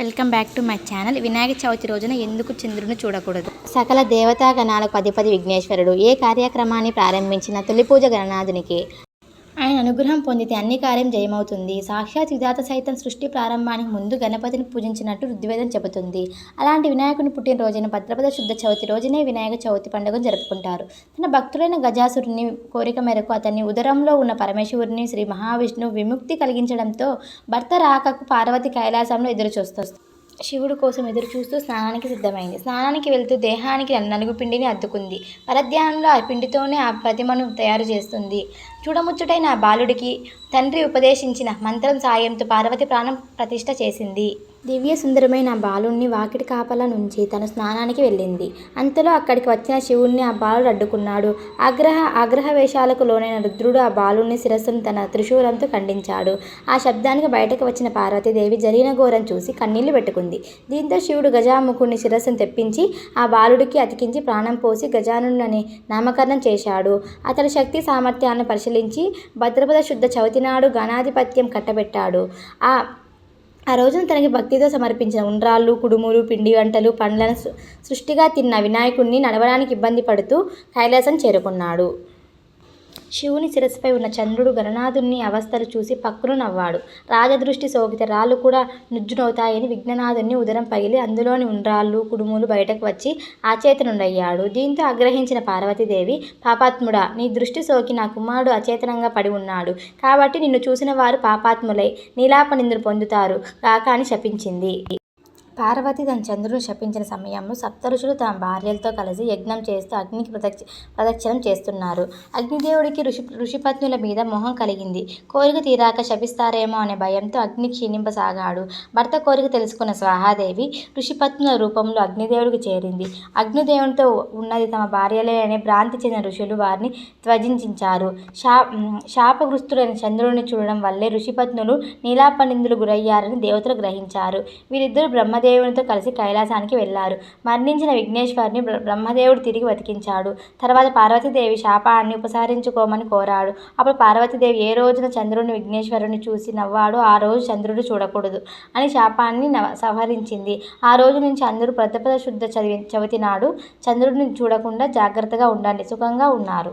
Welcome back to my channel. Vinayaka Chavithi రోజున ఎందుకు చంద్రుని చూడకూడదు? సకల దేవతా గణాలకు అధిపతి విఘ్నేశ్వరుడు. ఏ కార్యక్రమాన్ని ప్రారంభించిన తొలి పూజ గణనాథునికి. ఆయన అనుగ్రహం పొందితే అన్ని కార్యం జయమవుతుంది. సాక్షాత్ విధాత సైతం సృష్టి ప్రారంభానికి ముందు గణపతిని పూజించినట్టు ఋగ్వేదం చెబుతుంది. అలాంటి వినాయకుని పుట్టినరోజున భద్రపద శుద్ధ చవితి రోజునే వినాయక చవితి పండుగను జరుపుకుంటారు. తన భక్తుడైన గజాసురుని కోరిక మేరకు అతని ఉదరంలో ఉన్న పరమేశ్వరుని శ్రీ మహావిష్ణువు విముక్తి కలిగించడంతో భర్త రాకకు పార్వతి కైలాసంలో ఎదురు చూస్తూ శివుడు కోసం ఎదురు చూస్తూ స్నానానికి సిద్ధమైంది. స్నానానికి వెళ్తూ దేహానికి నలుగు పిండిని అద్దుకుంది. పరధ్యానంలో ఆ పిండితోనే ఆ ప్రతిమను తయారు చేస్తుంది. చూడముచ్చుటైన ఆ బాలుడికి తండ్రి ఉపదేశించిన మంత్రం సాయంతో పార్వతి ప్రాణం ప్రతిష్ట చేసింది. దివ్య సుందరమైన బాలుణ్ణి వాకిటి కాపలా నుంచి తన స్నానానికి వెళ్ళింది. అంతలో అక్కడికి వచ్చిన శివుణ్ణి ఆ బాలుడు అడ్డుకున్నాడు. ఆగ్రహ ఆగ్రహ వేషాలకు లోనైన రుద్రుడు ఆ బాలుణ్ణి శిరస్సును తన త్రిశూలంతో ఖండించాడు. ఆ శబ్దానికి బయటకు వచ్చిన పార్వతీదేవి జరిగిన ఘోరం చూసి కన్నీళ్ళు పెట్టుకుంది. దీంతో శివుడు గజాముఖుని శిరస్సును తెప్పించి ఆ బాలుడికి అతికించి ప్రాణం పోసి గజానుని నామకరణం చేశాడు. అతని శక్తి సామర్థ్యాలను పరిశీలించి భద్రపద శుద్ధ చవితి నాడు గణాధిపత్యం కట్టబెట్టాడు. ఆ ఆ రోజున తనకి భక్తితో సమర్పించిన ఉండ్రాళ్ళు కుడుములు పిండి వంటలు పండ్లను సృష్టిగా తిన్న వినాయకుణ్ణి నడవడానికి ఇబ్బంది పడుతూ కైలాసం చేరుకున్నాడు. శివుని శిరస్సుపై ఉన్న చంద్రుడు గణనాథుని అవస్థలు చూసి పక్కున నవ్వాడు. రాజదృష్టి సోకితే రాళ్ళు కూడా నుజ్జునవుతాయని విఘ్ననాథుని ఉదరం పగిలి అందులోని ఉండ్రాళ్ళు కుడుములు బయటకు వచ్చి అచేతనుడయ్యాడు. దీంతో ఆగ్రహించిన పార్వతీదేవి పాపాత్ముడా నీ దృష్టి సోకి నా కుమారుడు అచేతనంగా పడి ఉన్నాడు. కాబట్టి నిన్ను చూసిన వారు పాపాత్ములై నీలాపనిందులు పొందుతారు. కాక అని శపించింది. పార్వతి తన చంద్రుడు శపించిన సమయంలో సప్తఋషులు తమ భార్యలతో కలిసి యజ్ఞం చేస్తూ అగ్నికి ప్రదక్షి ప్రదక్షిణం చేస్తున్నారు. అగ్నిదేవుడికి ఋషి ఋషిపత్నుల మీద మొహం కలిగింది. కోరిక తీరాక శపిస్తారేమో అనే భయంతో అగ్ని క్షీణింపసాగాడు. భర్త కోరిక తెలుసుకున్న స్వాహాదేవి ఋషిపత్నుల రూపంలో అగ్నిదేవుడికి చేరింది. అగ్నిదేవునితో ఉన్నది తమ భార్యలే అనే భ్రాంతి చెందిన ఋషులు వారిని త్వజించారు. శా శాపగ్రస్తుడైన చంద్రుడిని చూడడం వల్లే ఋషిపత్నులు నీలాపనిందులు గురయ్యారని దేవతలు గ్రహించారు. వీరిద్దరు బ్రహ్మదేవి బ్రహ్మదేవునితో కలిసి కైలాసానికి వెళ్ళారు. మరణించిన విఘ్నేశ్వరుని బ్రహ్మదేవుడు తిరిగి బతికించాడు. తర్వాత పార్వతీదేవి శాపాన్ని ఉపసహరించుకోమని కోరాడు. అప్పుడు పార్వతీదేవి ఏ రోజున చంద్రుని విఘ్నేశ్వరుని చూసి నవ్వాడో ఆ రోజు చంద్రుడు చూడకూడదు అని శాపాన్ని నవ సంహరించింది ఆ రోజు నుంచి అందరూ ప్రతిపద శుద్ధ చదివి చవితి నాడు చంద్రుడిని చూడకుండా జాగ్రత్తగా ఉండండి. సుఖంగా ఉన్నారు.